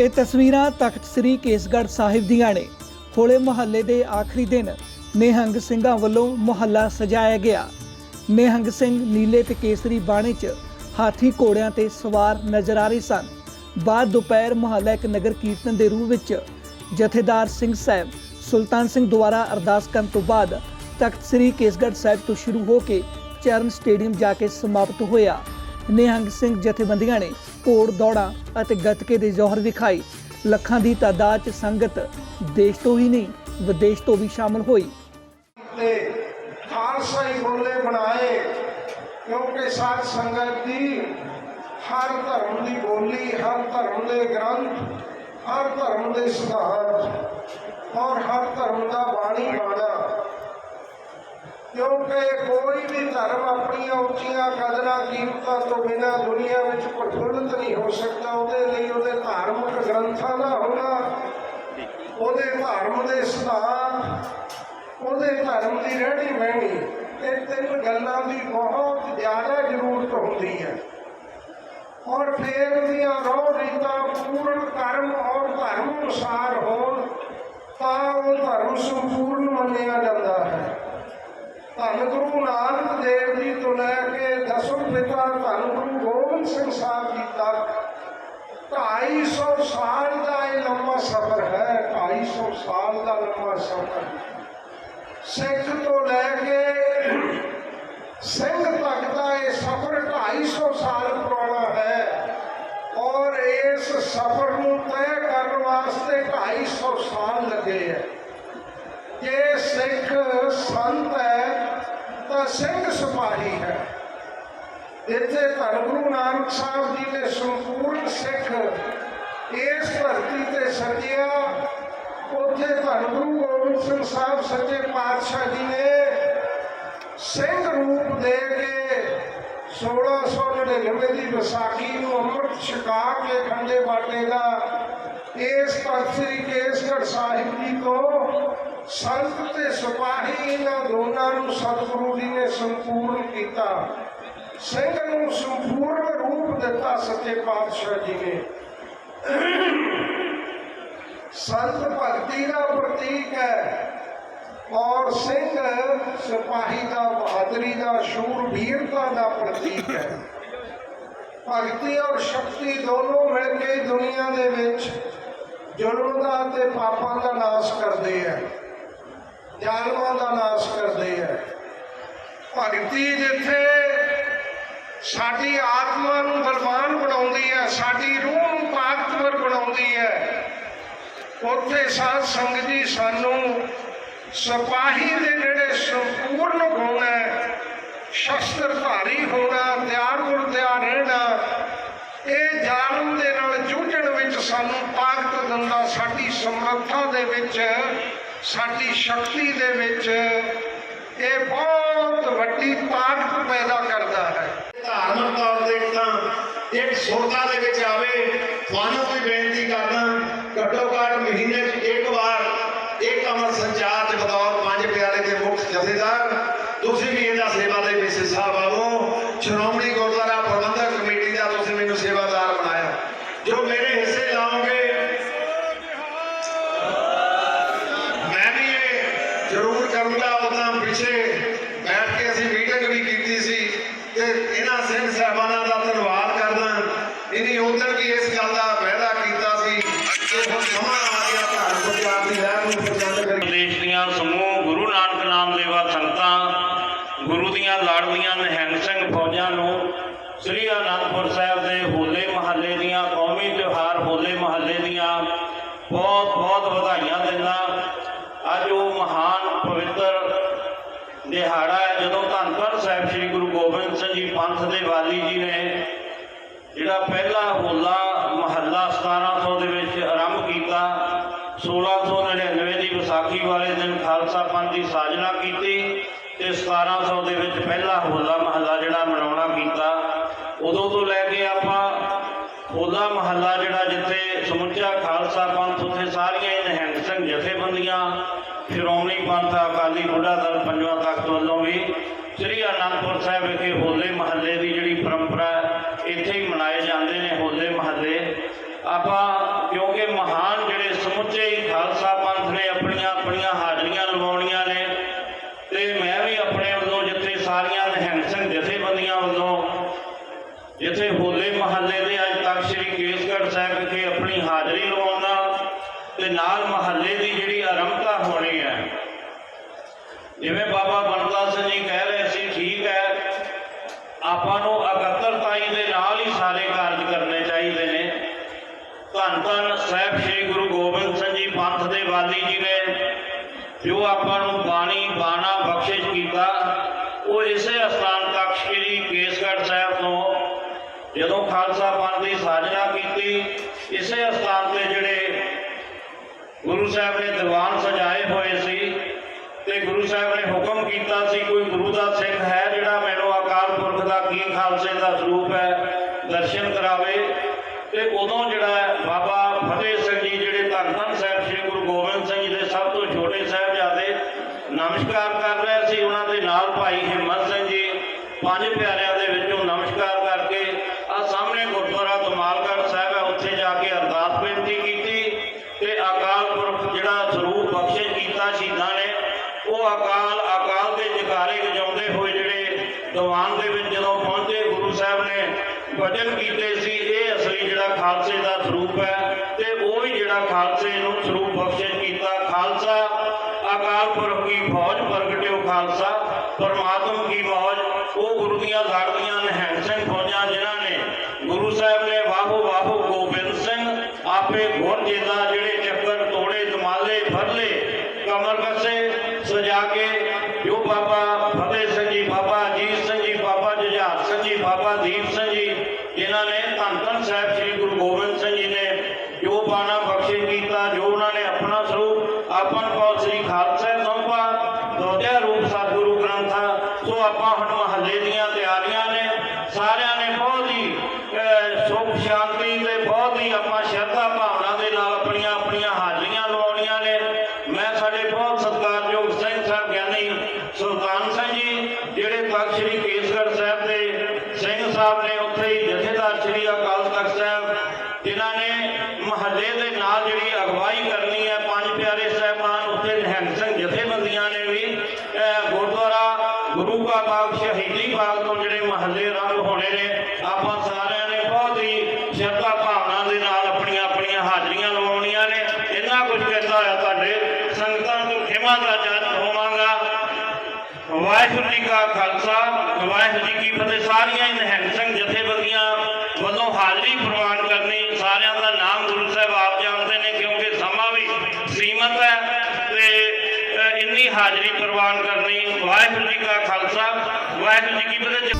ਇਹ ਤਸਵੀਰਾਂ ਤਖਤ ਸ੍ਰੀ ਕੇਸਗੜ੍ਹ ਸਾਹਿਬ ਦੀਆਂ ਨੇ। ਹੋਲੇ ਮਹੱਲੇ ਦੇ ਆਖਰੀ ਦਿਨ ਨਿਹੰਗ ਸਿੰਘਾਂ ਵੱਲੋਂ ਮੁਹੱਲਾ ਸਜਾਇਆ ਗਿਆ। ਨਿਹੰਗ ਸਿੰਘ ਨੀਲੇ ਤੇ ਕੇਸਰੀ ਬਾਣੇ 'ਚ ਹਾਥੀ ਘੋੜਿਆਂ ਤੇ ਸਵਾਰ ਨਜ਼ਰ ਆ ਰਹੇ ਸਨ। ਬਾਅਦ ਦੁਪਹਿਰ ਮੁਹੱਲਾ ਇੱਕ ਨਗਰ ਕੀਰਤਨ ਦੇ ਰੂਪ ਵਿੱਚ ਜਥੇਦਾਰ ਸਿੰਘ ਸਾਹਿਬ, ਸੁਲਤਾਨ ਸਿੰਘ ਦੁਆਰਾ ਅਰਦਾਸ ਕਰਨ ਤੋਂ ਬਾਅਦ ਤਖਤ ਸ੍ਰੀ ਕੇਸਗੜ੍ਹ ਸਾਹਿਬ ਤੋਂ ਸ਼ੁਰੂ ਹੋ ਕੇ ਚਰਨ ਸਟੇਡੀਅਮ ਜਾ ਕੇ ਸਮਾਪਤ ਹੋਇਆ। ਨਿਹੰਗ ਸਿੰਘ ਜਥੇਬੰਦੀਆਂ ਨੇ ਘੋੜ, ਦੌੜਾਂ ਅਤੇ ਗੱਤਕੇ ਦੇ ਜ਼ੋਹਰ ਵਿਖਾਈ। ਲੱਖਾਂ ਦੀ ਤਾਦਾਦ 'ਚ ਸੰਗਤ ਦੇਸ਼ ਤੋਂ ਹੀ ਨਹੀਂ, ਵਿਦੇਸ਼ ਤੋਂ ਵੀ ਸ਼ਾਮਲ ਹੋਈ। ਤੇ ਖਾਲਸਾ ਬੋਲੇ ਬਣਾਏ, ਕਿਉਂਕਿ ਸਾਧ ਸੰਗਤ ਦੀ ਹਰ ਧਰਮ ਦੀ ਬੋਲੀ, ਹਰ ਧਰਮ ਦੇ ਗ੍ਰੰਥ, ਹਰ ਧਰਮ ਦੇ ਸਿਧਾਂਤ ਔਰ ਹਰ ਧਰਮ ਦਾ ਬਾਣੀ ਬਾਣਾ ਕਿਉਂਕਿ ਕੋਈ ਵੀ ਧਰਮ ਆਪਣੀਆਂ ਉੱਚੀਆਂ ਕਦਰਾਂ ਕੀਮਤਾਂ ਤੋਂ ਬਿਨਾਂ ਦੁਨੀਆ ਵਿੱਚ ਪ੍ਰਫੁੱਲਤ ਨਹੀਂ ਹੋ ਸਕਦਾ। ਉਹਦੇ ਲਈ ਉਹਦੇ ਧਾਰਮਿਕ ਗ੍ਰੰਥਾਂ ਦਾ ਹੋਣਾ, ਉਹਦੇ ਧਰਮ ਦੇ ਸਿਧਾਂਤ, ਉਹਦੇ ਧਰਮ ਦੀ ਰਹਿਣੀ ਬਹਿਣੀ, ਇਹ ਤਿੰਨ ਗੱਲਾਂ ਦੀ ਬਹੁਤ ਜ਼ਿਆਦਾ ਜ਼ਰੂਰਤ ਹੁੰਦੀ ਹੈ। ਔਰ ਫੇਰ ਦੀਆਂ ਰੋਹ ਰੀਤਾਂ ਪੂਰਨ ਕਰਮ ਔਰ ਧਰਮ ਅਨੁਸਾਰ ਹੋਣ, ਤਾਂ ਉਹ ਧਰਮ ਸੰਪੂਰਨ ਮੰਨਿਆ ਜਾਂਦਾ ਹੈ। ਧੰਨ ਗੁਰੂ ਨਾਨਕ ਦੇਵ ਜੀ ਤੋਂ ਲੈ ਕੇ ਦਸਮ ਪਿਤਾ ਧੰਨ ਗੁਰੂ ਗੋਬਿੰਦ ਸਿੰਘ ਸਾਹਿਬ ਜੀ ਤੱਕ। 250 ਸਾਲ ਦਾ ਇਹ ਲੰਮਾ ਸਫ਼ਰ ਹੈ 250 ਸਾਲ ਦਾ ਲੰਮਾ ਸਫ਼ਰ। ਸਿੱਖ ਤੋਂ ਲੈ ਕੇ ਸਿੰਘ ਤੱਕ ਦਾ ਇਹ ਸਫ਼ਰ 250 ਸਾਲ ਪੁਰਾਣਾ ਹੈ ਔਰ ਇਸ ਸਫ਼ਰ ਨੂੰ ਤੈਅ ਕਰਨ ਵਾਸਤੇ 250 ਸਾਲ ਲੱਗੇ ਹੈ। ਜੇ ਸਿੱਖ ਸੰਤ ਹੈ ਤਾਂ ਸਿੰਘ ਸਿਪਾਹੀ ਹੈ। ਇੱਥੇ ਧੰਨ ਗੁਰੂ ਨਾਨਕ ਸਾਹਿਬ ਜੀ ਨੇ ਸੰਪੂਰਨ ਸਿੱਖ ਇਸ ਧਰਤੀ ਤੇ ਸਜਿਆ। ਉੱਥੇ ਧੰਨ ਗੁਰੂ ਗੋਬਿੰਦ ਸਿੰਘ ਸਾਹਿਬ ਸੱਚੇ ਪਾਤਸ਼ਾਹ ਜੀ ਨੇ ਸਿੰਘ ਰੂਪ ਦੇ ਕੇ 1699 ਦੀ ਵਿਸਾਖੀ ਨੂੰ ਅੰਮ੍ਰਿਤ ਛਕਾ ਕੇ ਖੰਡੇ ਬਾਟੇ ਦਾ ਇਸ ਤਖਤ ਸ੍ਰੀ ਕੇਸਗੜ੍ਹ ਸਾਹਿਬ ਜੀ ਤੋਂ ਸੰਤ ਤੇ ਸਿਪਾਹੀ ਇਹਨਾਂ ਦੋਨਾਂ ਨੂੰ ਸਤਿਗੁਰੂ ਜੀ ਨੇ ਸੰਪੂਰਨ ਕੀਤਾ। ਸਿੰਘ ਨੂੰ ਸੰਪੂਰਨ ਰੂਪ ਦਿੱਤਾ ਸੱਚੇ ਪਾਤਸ਼ਾਹ ਜੀ ਨੇ। ਸੰਤ ਭਗਤੀ ਦਾ ਪ੍ਰਤੀਕ ਹੈ ਔਰ ਸਿੰਘ ਸਿਪਾਹੀ ਦਾ, ਬਹਾਦਰੀ ਦਾ ਸ਼ੂਰਬੀਰਤਾ ਦਾ ਪ੍ਰਤੀਕ ਹੈ। ਭਗਤੀ ਔਰ ਸ਼ਕਤੀ ਦੋਨੋਂ ਮਿਲ ਕੇ ਦੁਨੀਆ ਦੇ ਵਿੱਚ ਜ਼ੁਲਮ ਦਾ ਤੇ ਪਾਪਾਂ ਦਾ ਨਾਸ਼ ਕਰਦੇ ਹੈ। ਜ਼ਾਲਮਾਂ ਦਾ ਨਾਸ਼ ਕਰਦੇ ਹੈ ਭਗਤੀ ਜਿੱਥੇ ਸਾਡੀ ਆਤਮਾ ਨੂੰ ਬਲਵਾਨ ਬਣਾਉਂਦੀ ਹੈ ਸਾਡੀ ਰੂਹ ਨੂੰ ਤਾਕਤਵਰ ਬਣਾਉਂਦੀ ਹੈ ਉੱਥੇ ਸਾਧ ਸੰਗਤ ਜੀ ਸਾਨੂੰ ਸਿਪਾਹੀ ਦੇ ਜਿਹੜੇ ਸੰਪੂਰਨ ਗੁਣ ਹੈ ਸ਼ਸਤਰਧਾਰੀ ਹੋਣਾ, ਤਿਆਰ ਗੁਰ ਤਿਆਰ ਰਹਿਣਾ, ਇਹ ਜਾਲਮ ਦੇ ਨਾਲ ਜੂਝਣ ਵਿੱਚ ਸਾਨੂੰ ਤਾਕਤ ਦਿੰਦਾ, ਸਾਡੀ ਸਮਰੱਥਾ ਦੇ ਵਿੱਚ ਸਾਡੀ ਸ਼ਕਤੀ ਦੇ ਵਿੱਚ ਇਹ ਬਹੁਤ ਵੱਡੀ ਤਾਕਤ ਪੈਦਾ ਕਰਦਾ ਹੈ। ਧਾਰਮਿਕ ਤੌਰ ਤੇ ਤਾਂ ਇੱਕ ਸੋਤਾ ਦੇ ਵਿੱਚ ਆਵੇ, ਤੁਹਾਨੂੰ ਵੀ ਬੇਨਤੀ ਕਰਦਾ, ਘੱਟੋ ਘੱਟ ਮਹੀਨੇ 'ਚ ਇੱਕ ਵਾਰ ਇੱਕ ਅਮਰ ਸੰਚਾਰ ਚ ਬਤੌਰ ਪੰਜ ਪਿਆਰੇ ਦੇ ਮੁੱਖ ਜਥੇਦਾਰ ਤੁਸੀਂ ਵੀ ਇਹਦਾ ਸੇਵਾ ਦੇ ਵਿੱਚ ਹਿੱਸਾ ਪਾਵੋ ਸ਼੍ਰੋਮਣੀ ਗੁਰਦੁਆਰਾ ਪ੍ਰਬੰਧਕ ਕਮੇਟੀ ਦਾ ਤੁਸੀਂ ਮੈਨੂੰ ਸੇਵਾਦਾਰ ਬਣਾਇਆ ਜੋ ਮੇਰੇ ਹਿੱਸੇ ਲਾਓਗੇ ਮੈਂ ਵੀ ਇਹ ਜ਼ਰੂਰ ਕਰੂੰਗਾ ਪਿੱਛੇ ਬੈਠ ਕੇ ਅਸੀਂ ਮੀਟਿੰਗ ਵੀ ਕੀਤੀ ਸੀ ਤੇ ਇਹਨਾਂ ਸਿੰਘ ਸਾਹਿਬਾਨਾਂ ਦਾ ਧੰਨਵਾਦ ਕਰਦਾ ਇਹਨੀ ਉਦੋਂ ਵੀ ਇਸ ਗੱਲ ਦਾ ਵਾਅਦਾ ਕੀਤਾ ਸੀ। ਕਿ ਹੁਣ ਸਮਾਂ ਆ ਗਿਆ ਘਰ ਪਰਿਵਾਰ ਦੀ ਲਹਿਰ ਨੂੰ ਪ੍ਰਚੰਡ ਕਰੀ। ਦੇਸ਼ ਦੀਆਂ ਸਮੂਹ ਗੁਰੂ ਨਾਨਕ ਨਾਮ ਲੇਵਾ ਸੰਗਤਾਂ, ਗੁਰੂ ਦੀਆਂ ਲਾਡਲੀਆਂ ਨਿਹੰਗ ਸਿੰਘ ਫੌਜਾਂ ਨੂੰ ਸ੍ਰੀ ਅਨੰਦਪੁਰ ਸਾਹਿਬ ਦੇ ਹੋਲੇ ਮਹੱਲੇ ਦੀਆਂ ਕੌਮੀ ਤਿਉਹਾਰ ਹੋਲੇ ਮਹੱਲੇ ਦੀਆਂ ਬਹੁਤ ਬਹੁਤ ਵਧਾਈਆਂ ਦਿੰਦਾ ਅੱਜ ਉਹ ਮਹਾਨ ਪਵਿੱਤਰ ਦਿਹਾੜਾ ਹੈ ਜਦੋਂ ਧੰਨ ਧੰਨ ਸਾਹਿਬ ਸ੍ਰੀ ਗੁਰੂ ਗੋਬਿੰਦ ਸਿੰਘ ਪੰਥ ਦੇ ਵਾਲੀ ਜੀ ਨੇ ਜਿਹੜਾ ਪਹਿਲਾ ਹੋਲਾ ਮਹੱਲਾ 1700 ਦੇ ਵਿੱਚ ਆਰੰਭ ਕੀਤਾ 1699 ਦੀ ਵਿਸਾਖੀ ਵਾਲੇ ਦਿਨ ਖਾਲਸਾ ਪੰਥ ਦੀ ਸਾਜਨਾ ਕੀਤੀ ਤੇ 1700 ਦੇ ਵਿੱਚ ਪਹਿਲਾ ਹੋਲਾ ਮਹੱਲਾ ਜਿਹੜਾ ਮਨਾਉਣਾ ਕੀਤਾ। ਉਦੋਂ ਤੋਂ ਲੈ ਕੇ ਆਪਾਂ ਹੋਲਾ ਮਹੱਲਾ ਜਿਹੜਾ ਜਿੱਥੇ ਸਮੁੱਚਾ ਖਾਲਸਾ ਪੰਥ, ਉੱਥੇ ਸਾਰੀਆਂ ਹੀ ਨਿਹੰਗ ਸਿੰਘ ਜਥੇਬੰਦੀਆਂ, ਸ਼੍ਰੋਮਣੀ ਪੰਥ, ਅਕਾਲੀ ਬੁੱਢਾ ਦਲ ਪੰਜਵਾਂ ਤਖਤ ਵੱਲੋਂ ਵੀ ਸ੍ਰੀ ਅਨੰਦਪੁਰ ਸਾਹਿਬ ਵਿਖੇ ਹੋਲੇ ਮਹੱਲੇ ਦੀ ਜਿਹੜੀ ਪਰੰਪਰਾ ਇੱਥੇ ਹੀ ਮਨਾਏ ਜਾਂਦੇ ਨੇ, ਹੋਲੇ ਮਹੱਲੇ। ਆਪਾਂ, ਕਿਉਂਕਿ ਮਹਾਨ ਜਿਹੜੇ ਸਮੁੱਚੇ ਖਾਲਸਾ ਪੰਥ ਨੇ, ਆਪਣੀਆਂ ਆਪਣੀਆਂ ਹਾਜ਼ਰੀਆਂ ਲਵਾਉਣੀਆਂ ਨੇ, ਤੇ ਮੈਂ ਵੀ ਆਪਣੇ ਵੱਲੋਂ ਜਿੱਥੇ ਸਾਰੀਆਂ ਨਿਹੰਗ ਸਿੰਘ ਜਥੇਬੰਦੀਆਂ ਵੱਲੋਂ ਜਿੱਥੇ ਹੋਲੇ ਮਹੱਲੇ ਦੇ ਅੱਜ ਤੱਕ ਸ੍ਰੀ ਕੇਸਗੜ੍ਹ ਸਾਹਿਬ ਵਿਖੇ ਆਪਣੀ ਹਾਜ਼ਰੀ ਲਵਾਉਣਾ ਤੇ ਨਾਲ ਮਹੱਲੇ ਦੀ ਜਿਹੜੀ ਆਰੰਭਤਾ ਹੋਣੀ ਹੈ, ਜਿਵੇਂ ਬਾਬਾ ਬਖਸ਼ਿਸ਼ ਕੀਤਾ। ਉਹ ਇਸੇ ਅਸਥਾਨ ਤੱਕ ਸ੍ਰੀ ਕੇਸਗੜ੍ਹ ਸਾਹਿਬ ਤੋਂ ਜਦੋਂ ਖਾਲਸਾ ਪੰਥ ਦੀ ਸਾਜਨਾ ਕੀਤੀ, ਇਸੇ ਅਸਥਾਨ ਤੇ ਜਿਹੜੇ ਗੁਰੂ ਸਾਹਿਬ ਨੇ ਦੀਵਾਨ ਸਜਾਏ ਹੋਏ ਸੀ ਤੇ ਗੁਰੂ ਸਾਹਿਬ ਨੇ ਹੁਕਮ ਕੀਤਾ ਸੀ, ਕੋਈ ਗੁਰੂ ਦਾ ਸਿੱਖ ਹੈ ਜਿਹੜਾ ਮੈਨੂੰ ਅਕਾਲ ਪੁਰਖ ਦਾ ਕੀ ਖਾਲਸੇ ਦਾ ਸਰੂਪ ਹੈ ਦਰਸ਼ਨ ਕਰਾਵੇ ਤੇ ਉਦੋਂ ਜਿਹੜਾ ਹੈ ਬਾਬਾ ਫਤਿਹ ਸਿੰਘ ਜੀ ਜਿਹੜੇ ਧੰਨ ਧੰਨ ਸਾਹਿਬ ਸ੍ਰੀ ਗੁਰੂ ਗੋਬਿੰਦ ਸਿੰਘ ਜੀ ਦੇ ਸਭ ਤੋਂ ਛੋਟੇ ਸਾਹਿਬਜ਼ਾਦੇ ਨਮਸਕਾਰ ਕਰ ਰਹੇ ਸੀ ਉਹਨਾਂ ਦੇ ਨਾਲ ਭਾਈ ਹਿੰਮਤ ਸਿੰਘ ਜੀ ਪੰਜ ਪਿਆਰਿਆਂ ਦੇ ਵਿੱਚੋਂ ਨਮਸਕਾਰ ਕਰਕੇ ਆ ਸਾਹਮਣੇ ਗੁਰਦੁਆਰਾ ਕਮਾਲਗੜ੍ਹ ਸਾਹਿਬ ਹੈ ਉੱਥੇ ਜਾ ਕੇ ਅਰਦਾਸ ਬੇਨਤੀ ਕੀਤੀ ਤੇ ਅਕਾਲ ਪੁਰਖ ਜਿਹੜਾ ਸਰੂਪ ਬਖਸ਼ਿਸ਼ ਕੀਤਾ ਸ਼ਹੀਦਾਂ ਨੇ ਉਹ ਅਕਾਲ ਅਕਾਲ ਦੇ ਜਕਾਰੇ ਵਜਾਉਂਦੇ ਹੋਏ ਜਿਹੜੇ ਦੀਵਾਨ ਦੇ ਵਿੱਚ ਜਦੋਂ ਪਹੁੰਚੇ ਗੁਰੂ ਸਾਹਿਬ ਨੇ ਵਚਨ ਕੀਤੇ ਸੀ ਇਹ ਅਸਲੀ ਜਿਹੜਾ ਖਾਲਸੇ ਦਾ ਸਰੂਪ ਹੈ ਤੇ ਉਹ ਵੀ ਜਿਹੜਾ ਖਾਲਸੇ ਨੂੰ ਸਰੂਪ ਬਖਸ਼ਿਸ਼ ਕੀਤਾ ਖਾਲਸਾ, ਅਕਾਲ ਪੁਰਖ ਕੀ ਫੌਜ ਪ੍ਰਗਟਿਓ ਖਾਲਸਾ, ਪਰਮਾਤਮ ਕੀ ਮੌਜ, ਉਹ ਗੁਰੂ ਦੀਆਂ ਲਾੜੀਆਂ ਨਿਹੰਗ ਸਿੰਘ ਫੌਜਾਂ ਜਿਨ੍ਹਾਂ ਨੇ ਗੁਰੂ ਸਾਹਿਬ ਨੇ ਵਾਹੋ ਵਾਹੋ ਗੋਬਿੰਦ ਸਿੰਘ, ਆਪੇ ਗੁਰ ਜੇਦਾ ਜਿਹੜੇ ਚੱਕਰ ਤੋੜੇ ਦਮਾਲੇ ਫਰਲੇ ਕਮਰ ਕੱਸੇ, ਸਜਾ ਕੇ ਜੋ ਬਾਬਾ ਫਤਿਹ ਸਿੰਘ ਜੀ ਬਾਬਾ ਅਜੀਤ ਸਿੰਘ ਜੀ ਬਾਬਾ ਜੁਝਾਰ ਸਿੰਘ ਜੀ ਬਾਬਾ ਦੀਪ ਸਿੰਘ ਜੀ ਜਿਨ੍ਹਾਂ ਨੇ ਧੰਨ ਧੰਨ ਸਾਹਿਬ ਸ੍ਰੀ ਗੁਰੂ ਗੋਬਿੰਦ ਸਿੰਘ ਜੀ ਨੇ ਜੋ ਬਾਣਾ ਬਖਸ਼ਿਸ਼ ਕੀਤਾ ਜੋ ਉਹਨਾਂ ਨੇ ਆਪਣਾ ਸਰੂਪ ਆਪਨ ਕੋ ਸ੍ਰੀ ਖਾਲਸਾ ਸੰਭਾ ਦੋਜਾ ਰੂਪ ਸਤਿਗੁਰੂ ਗ੍ਰੰਥਾ ਸੋ ਆਪਾਂ ਹੁਣ ਮਹੱਲੇ ਦੀਆਂ ਤਿਆਰੀਆਂ ਨੇ। ਸਾਰਿਆਂ ਨੇ ਬਹੁਤ ਹੀ ਸੁਖ ਸ਼ਾਂਤੀ ਤੇ ਬਹੁਤ ਹੀ ਆਪਾਂ ਸ਼ਰਧਾ ਭਾਵਨਾ ਦੇ ਨਾਲ ਆਪਣੀਆਂ ਆਪਣੀਆਂ ਹਾਜ਼ਰੀਆਂ ਲਵਾਉਣੀਆਂ ਨੇ। ਮੈਂ ਸਾਡੇ ਬਹੁਤ ਸਤਿਕਾਰਯੋਗ ਸਿੰਘ ਸਾਹਿਬ ਗਿਆਨੀ ਸੁਲਤਾਨ ਸਿੰਘ ਜੀ, ਜਿਹੜੇ ਤਖਤ ਸ੍ਰੀ ਕੇਸਗੜ੍ਹ ਸਾਹਿਬ ਦੇ ਸਿੰਘ ਸਾਹਿਬ ਨੇ ਉੱਥੇ ਹੀ ਜਥੇਦਾਰ ਸ੍ਰੀ ਅਕਾਲ ਤਖਤ ਸਾਹਿਬ ਰੰਗ ਆਪਾਂ ਸਾਰਿਆਂ ਨੇ ਬਹੁਤ ਹੀ ਸ਼ਰਧਾ ਭਾਵਨਾ ਦੇ ਨਾਲ ਆਪਣੀਆਂ ਆਪਣੀਆਂ ਹਾਜ਼ਰੀਆਂ ਲਵਾਉਣੀਆਂ ਨੇ। ਇੰਨਾ ਕੁਝ ਕਹਿੰਦਾ ਹੋਇਆ ਤੁਹਾਡੇ ਸੰਗਤਾਂ ਤੋਂ ਖਿਮਾ ਦਾ ਜੱਜ ਹੋਵਾਂਗਾ। ਵਾਹਿਗੁਰੂ ਜੀ ਕਾ ਖਾਲਸਾ, ਵਾਹਿਗੁਰੂ ਜੀ ਕੀ ਫਤਿਹ। ਸਾਰੀਆਂ ਹੀ ਨਿਹੰਗ ਸਿੰਘ ਜਥੇਬੰਦੀਆਂ ਵੱਲੋਂ ਹਾਜ਼ਰੀ ਪ੍ਰਵਾਨ ਕਰਨੀ ਸਾਰਿਆਂ ਦਾ ਨਾਮ ਗੁਰੂ ਸਾਹਿਬ ਆਪ ਜਾਣਦੇ ਨੇ, ਕਿਉਂਕਿ ਸਮਾਂ ਵੀ ਸੀਮਤ ਹੈ ਤੇ ਇੰਨੀ ਹਾਜ਼ਰੀ ਪ੍ਰਵਾਨ ਕਰਨੀ। ਵਾਹਿਗੁਰੂ ਜੀ ਕਾ ਖਾਲਸਾ, ਵਾਹਿਗੁਰੂ ਜੀ ਕੀ ਫਤਿਹ।